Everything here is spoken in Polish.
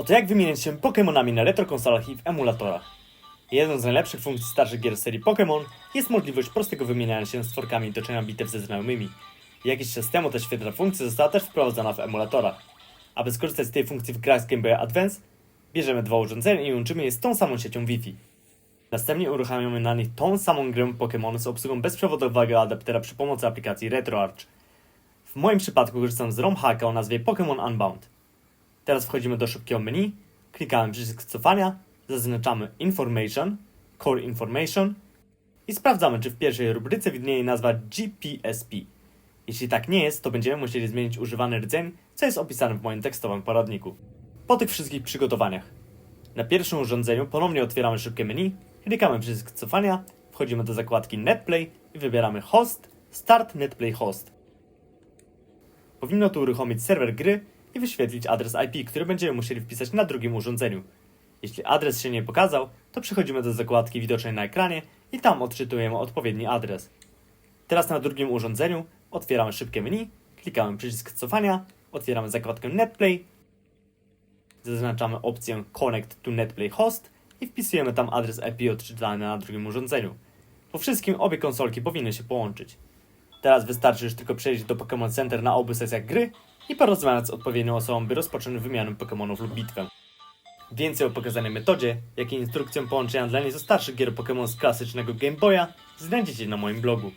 Oto jak wymieniać się Pokémonami na retrokonsolach i w emulatorach. Jedną z najlepszych funkcji starszych gier serii Pokémon jest możliwość prostego wymieniania się stworkami i toczenia bitew ze znajomymi. Jakiś czas temu ta świetna funkcja została też wprowadzona w emulatorach. Aby skorzystać z tej funkcji w grach z Game Boy Advance, bierzemy dwa urządzenia i łączymy je z tą samą siecią Wi-Fi. Następnie uruchamiamy na nich tą samą grę Pokémon z obsługą bezprzewodowego adaptera przy pomocy aplikacji RetroArch. W moim przypadku korzystam z ROM hacka o nazwie Pokémon Unbound. Teraz wchodzimy do szybkiego menu, klikamy przycisk cofania, zaznaczamy Information, Core Information i sprawdzamy, czy w pierwszej rubryce widnieje nazwa GPSP. Jeśli tak nie jest, to będziemy musieli zmienić używany rdzeń, co jest opisane w moim tekstowym poradniku. Po tych wszystkich przygotowaniach. Na pierwszym urządzeniu ponownie otwieramy szybkie menu, klikamy przycisk cofania, wchodzimy do zakładki NetPlay i wybieramy Host, Start NetPlay Host. Powinno tu uruchomić serwer gry i wyświetlić adres IP, który będziemy musieli wpisać na drugim urządzeniu. Jeśli adres się nie pokazał, to przechodzimy do zakładki widocznej na ekranie i tam odczytujemy odpowiedni adres. Teraz na drugim urządzeniu otwieramy szybkie menu, klikamy przycisk cofania, otwieramy zakładkę NetPlay, zaznaczamy opcję Connect to NetPlay Host i wpisujemy tam adres IP odczytany na drugim urządzeniu. Po wszystkim obie konsolki powinny się połączyć. Teraz wystarczy już tylko przejść do Pokémon Center na obu sesjach gry i porozmawiać z odpowiednią osobą, by rozpocząć wymianę Pokémonów lub bitwę. Więcej o pokazanej metodzie, jak i instrukcją połączenia dla nieco starszych gier Pokémon z klasycznego Game Boya znajdziecie na moim blogu.